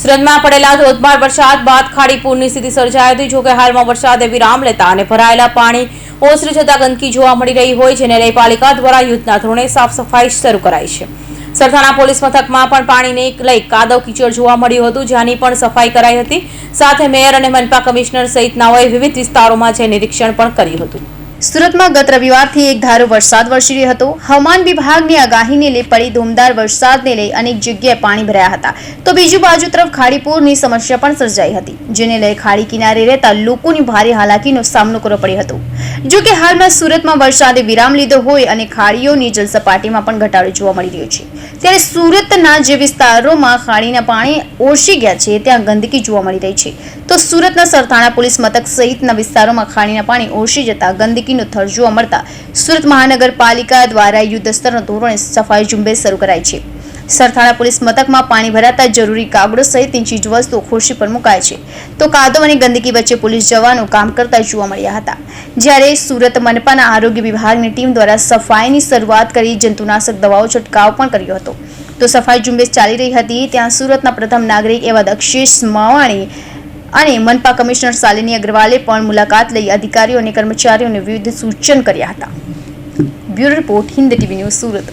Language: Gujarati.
સુરતમાં પડેલા ધોધમાર વરસાદ બાદ ખાડી પૂરની સ્થિતિ સર્જાઈ હતી. જોકે હાલમાં વરસાદે વિરામ લેતા અને ભરાયેલા પાણી ઓસરી જતા ગંદકી જોવા મળી રહી હોય જેને લઈ પાલિકા દ્વારા યુદ્ધના ધોરણે સાફ સફાઈ શરૂ કરાઈ છે. સરથાણા પોલીસ મથકમાં પણ પાણીને લઈ કાદવ કીચડ જોવા મળ્યું હતું, જેની પણ સફાઈ કરાઈ હતી. સાથે મેયર અને મનપા કમિશનર સહિતનાઓએ વિવિધ વિસ્તારોમાં જઈ નિરીક્ષણ પણ કર્યું હતું. સુરતમાં ગત રવિવારથી એક ધારો વરસાદ વરસી રહ્યો હતો. હવામાન વિભાગની આગાહીને લઈ પડી ધૂમધાર વરસાદને લઈ અનેક જગ્યાએ પાણી ભરાયા હતા. તો બીજી બાજુ તરફ ખાડીપૂરની સમસ્યા પણ સર્જાઈ હતી, જેને લઈ ખાડી કિનારે રહેતા લોકોની ભારે હાલાકીનો સામનો કરવો પડ્યો હતો. જો કે હાલમાં સુરતમાં વરસાદે વિરામ લીધો હોય અને ખાડીઓની જલસપાટીમાં પણ ઘટાડો જોવા મળી રહ્યો છે. ત્યારે સુરતના જે વિસ્તારોમાં ખાડીના પાણી ઓછી ગયા છે, ત્યાં ગંદકી જોવા મળી રહી છે. તો સુરતના સરથાણા પોલીસ મથક સહિતના વિસ્તારોમાં ખાડીના પાણી ઓછી જતા ગંદકીનો થર જોવા મળતા સુરત મહાનગરપાલિકા દ્વારા યુદ્ધ સ્તરના ધોરણે સફાઈ ઝુંબેશ શરૂ કરાઈ છે. સરથાણા પોલીસ મથકમાં પાણી ભરાતા જરૂરી કાગડો સહિતની ચીજવસ્તુઓ ખુરશી પર મુકાય છે. તો કાદવ અને ગંદકી વચ્ચે પોલીસ જવાનો કામ કરતા જોવા મળ્યા હતા. જ્યારે સુરત મનપાના આરોગ્ય વિભાગની ટીમ દ્વારા સફાઈની શરૂઆત કરી જંતુનાશક દવાઓ છંટકાવ પણ કર્યો હતો. તો સફાઈ ઝુંબેશ ચાલી રહી હતી, ત્યાં સુરતના પ્રથમ નાગરિક એવા દક્ષેશ માવાણી અને મનપા કમિશનર શાલિની અગ્રવાલે પણ મુલાકાત લઈ અધિકારીઓ અને કર્મચારીઓને વિવિધ સૂચન કર્યા હતા. Bureau report, Hind TV news Surat.